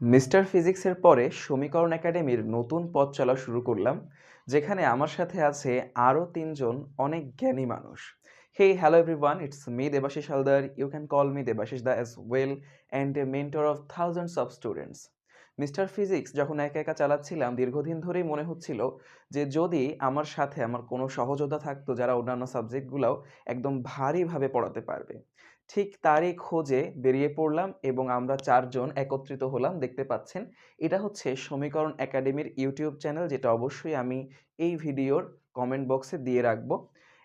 Mister ফিজিক্সের পরে সমীকরণ একাডেমির নতুন পথ চলা শুরু করলাম, যেখানে আমার সাথে আছে আরও তিনজন অনেক জ্ঞানী মানুষ। Hey hello everyone it's me Debashish Haldar you can call me Debashish da as well and a mentor of thousands of students mister physics যখন একা একা চালাচ্ছিলাম, দীর্ঘদিন ধরেই মনে হচ্ছিল যে যদি আমার সাথে আমার কোনো সহযোদ্ধা থাকতো যারা অন্যান্য সাবজেক্টগুলোও একদম ভারীভাবে পড়াতে পারবে। ঠিক তারই খোঁজে বেরিয়ে পড়লাম এবং আমরা চারজন একত্রিত হলাম, দেখতে পাচ্ছেন? এটা হচ্ছে সমীকরণ একাডেমির ইউটিউব চ্যানেল, যেটা অবশ্যই আমি এই ভিডিওর কমেন্ট বক্সে দিয়ে রাখব।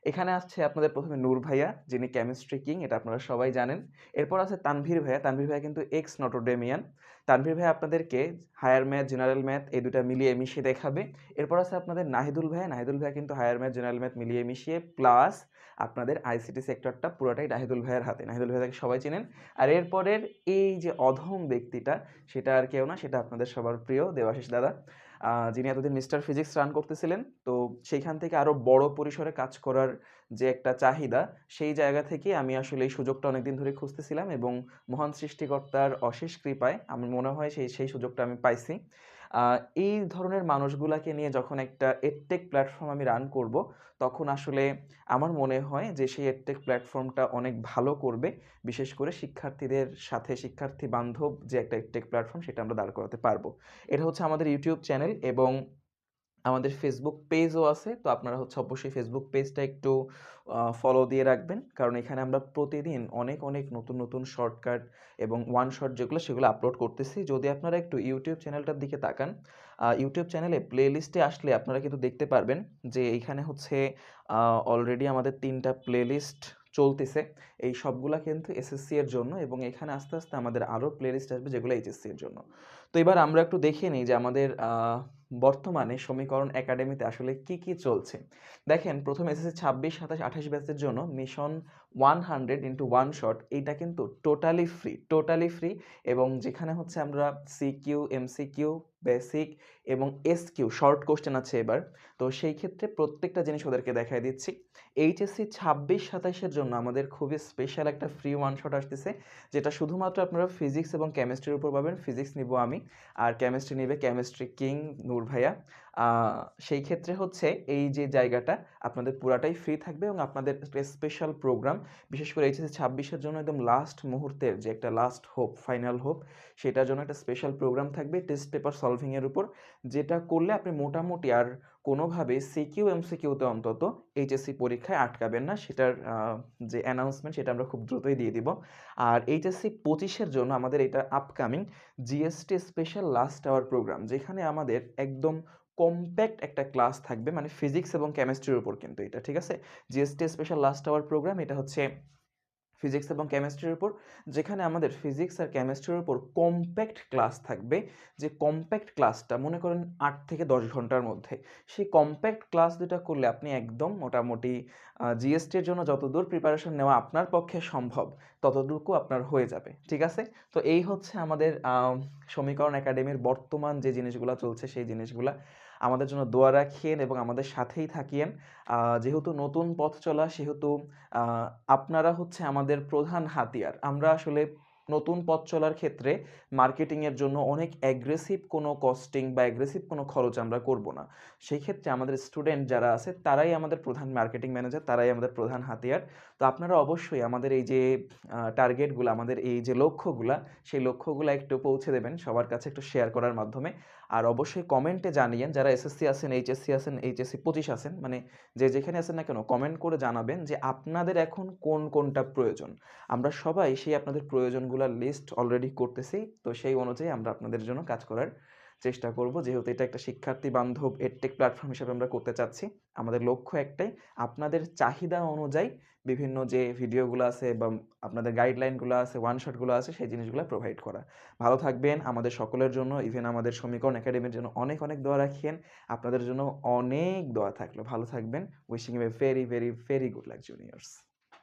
এখানে আসছে আপনাদের প্রথমে নূর ভাইয়া, যিনি কেমিস্ট্রি কিং এটা আপনারা সবাই জানেন। এরপর আছে তানভীর ভাইয়া। তানভীর ভাইয়া কিন্তু এক্স নটোডেমিয়ান তানভীর ভাইয়া আপনাদেরকে হায়ার ম্যাথ জেনারেল ম্যাথ এই দুটা মিলিয়ে মিশিয়ে দেখাবে। এরপর আছে আপনাদের নাহিদুল ভাইয়া। নাহিদুল ভাইয়া কিন্তু হায়ার ম্যাথ জেনারেল ম্যাথ মিলিয়ে মিশিয়ে প্লাস আপনাদের আইসিটি সেক্টরটা পুরোটাই নাহিদুল ভাইয়ের হাতে। নাহিদুল ভাইয়াকে সবাই চেনেন। আর এরপরের এই যে অধম ব্যক্তিটা, সেটা আর কেউ না, সেটা আপনাদের সবার প্রিয় দেবাশিস দাদা। যিনি এতদিন মিস্টার ফিজিক্স রান করতেছিলেন, তো সেইখান থেকে আরও বড় পরিসরে কাজ করার যে একটা চাহিদা, সেই জায়গা থেকে আমি আসলে এই সুযোগটা অনেকদিন ধরে খুঁজতেছিলাম এবং মহান সৃষ্টিকর্তার অশেষ কৃপায় আমার মনে হয় সেই সেই সুযোগটা আমি পাইছি। এই ধরনের মানুষগুলাকে নিয়ে যখন একটা এডটেক প্ল্যাটফর্ম আমি রান করব, তখন আসলে আমার মনে হয় যে সেই এডটেক প্ল্যাটফর্মটা অনেক ভালো করবে। বিশেষ করে শিক্ষার্থীদের সাথে শিক্ষার্থী বান্ধব যে একটা এডটেক প্ল্যাটফর্ম সেটা আমরা দাঁড় করাতে পারব। এটা হচ্ছে আমাদের ইউটিউব চ্যানেল এবং আমাদের ফেসবুক পেজও আছে, তো আপনারা হচ্ছে অবশ্যই ফেসবুক পেজটা একটু ফলো দিয়ে রাখবেন। কারণ এখানে আমরা প্রতিদিন অনেক অনেক নতুন নতুন শর্টকাট এবং ওয়ান শর্ট যেগুলো সেগুলো আপলোড করতেছি। যদি আপনারা একটু ইউটিউব চ্যানেলটার দিকে তাকান ইউটিউব চ্যানেলে প্লে লিস্টে আসলে আপনারা কিন্তু দেখতে পারবেন যে এইখানে হচ্ছে অলরেডি আমাদের তিনটা প্লে লিস্ট চলতেছে। এই সবগুলা কিন্তু এসএসসি এর জন্য এবং এখানে আস্তে আস্তে আমাদের আরও প্লে লিস্ট আসবে যেগুলো এইচএসসি এর জন্য। তো এবার আমরা একটু দেখে নিই যে আমাদের বর্তমানে সমীকরণ একাডেমিতে আসলে কি কি চলছে? দেখেন, প্রথম এসএসসি ছাব্বিশ, সাতাশ, আঠাশ ব্যাচের জন্য mission one hundred into one shot এইটা কিন্তু টোটালি ফ্রি টোটালি ফ্রি এবং যেখানে হচ্ছে আমরা সিকিউ এমসিকিউ বেসিক এবং এস কিউ শর্ট কোশ্চেন আছে এবার। তো সেই ক্ষেত্রে প্রত্যেকটা জিনিস ওদেরকে দেখাই দিচ্ছি। এইচএসসি ছাব্বিশ সাতাশের জন্য আমাদের খুবই স্পেশাল একটা ফ্রি ওয়ান শট আসতেছে, যেটা শুধুমাত্র আপনারা ফিজিক্স এবং কেমিস্ট্রির উপর পাবেন। ফিজিক্স নিব আমি, আর কেমিস্ট্রি নেবে কেমিস্ট্রি কিং নূর ভাইয়া। সেই ক্ষেত্রে হচ্ছে এই যে জায়গাটা, আপনাদের পুরাটাই ফ্রি থাকবে এবং আপনাদের স্পেশাল প্রোগ্রাম বিশেষ করে এইচএসসি ছাব্বিশের জন্য একদম লাস্ট মুহূর্তের যে একটা লাস্ট হোপ ফাইনাল হোপ সেটার জন্য একটা স্পেশাল প্রোগ্রাম থাকবে টেস্ট পেপার সলভিংয়ের উপর। যেটা করলে আপনি মোটামুটি আর কোনোভাবে সিকিউ এম এমসিকিউতে অন্তত এইচএসসি পরীক্ষায় আটকাবেন না। সেটার যে অ্যানাউন্সমেন্ট সেটা আমরা খুব দ্রুতই দিয়ে দিব। আর এইচএসসি পঁচিশের জন্য আমাদের এটা upcoming GST special last hour program যেখানে আমাদের একদম কম্প্যাক্ট একটা ক্লাস থাকবে মানে ফিজিক্স এবং কেমিস্ট্রির উপর কিন্তু এটা, ঠিক আছে? GST special last hour program এটা হচ্ছে ফিজিক্স এবং কেমিস্ট্রির উপর, যেখানে আমাদের ফিজিক্স আর কেমিস্ট্রির উপর কম্প্যাক্ট ক্লাস থাকবে, যে কম্প্যাক্ট ক্লাসটা মনে করেন আট থেকে দশ ঘণ্টার মধ্যে। সেই কম্প্যাক্ট ক্লাস দুটা করলে আপনি একদম মোটামুটি জিএসটির জন্য যতদূর প্রিপারেশন নেওয়া আপনার পক্ষে সম্ভব, ততটুকু আপনার হয়ে যাবে। ঠিক আছে? তো এই হচ্ছে আমাদের সমীকরণ একাডেমির বর্তমান যে জিনিসগুলো চলছে, সেই জিনিসগুলা। আমাদের জন্য দোয়া রাখিয়েন এবং আমাদের সাথেই থাকিয়েন। যেহেতু নতুন পথ চলা, সেহেতু আপনারা হচ্ছে আমাদের প্রধান হাতিয়ার। আমরা আসলে নতুন পথ চলার ক্ষেত্রে মার্কেটিংয়ের জন্য অনেক অ্যাগ্রেসিভ কোনো কস্টিং বা অ্যাগ্রেসিভ কোনো খরচ আমরা করব না। সেই ক্ষেত্রে আমাদের স্টুডেন্ট যারা আছে, তারাই আমাদের প্রধান মার্কেটিং ম্যানেজার তারাই আমাদের প্রধান হাতিয়ার। তো আপনারা অবশ্যই আমাদের এই যে টার্গেটগুলো আমাদের এই যে লক্ষ্যগুলো, সেই লক্ষ্যগুলো একটু পৌঁছে দেবেন, সবার কাছে একটু শেয়ার করার মাধ্যমে। আর অবশ্যই কমেন্টে জানিয়েন, যারা এসএসসি আছেন এইচএসসি আছেন এইচএসসি পঁচিশ আছেন মানে যে যেখানে আছেন না কেন কমেন্ট করে জানাবেন যে আপনাদের এখন কোন কোনটা প্রয়োজন। আমরা সবাই সেই আপনাদের প্রয়োজনগুলোর লিস্ট অলরেডি করতেছি, তো সেই অনুযায়ী আমরা আপনাদের জন্য কাজ করার চেষ্টা করব। যেহেতু এটা একটা শিক্ষার্থী বান্ধব এডটেক প্ল্যাটফর্ম হিসেবে আমরা করতে চাচ্ছি, আমাদের লক্ষ্য একটাই, আপনাদের চাহিদা অনুযায়ী বিভিন্ন যে ভিডিওগুলো আছে বা আপনাদের গাইডলাইনগুলো আছে ওয়ান শটগুলো আছে, সেই জিনিসগুলো প্রোভাইড করা। ভালো থাকবেন, আমাদের সকলের জন্য ইভেন আমাদের সমীকরণ একাডেমির জন্য অনেক অনেক দোয়া রাখিয়েন আপনাদের জন্য অনেক দোয়া থাকল। ভালো থাকবেন। Wishing a very very very good luck juniors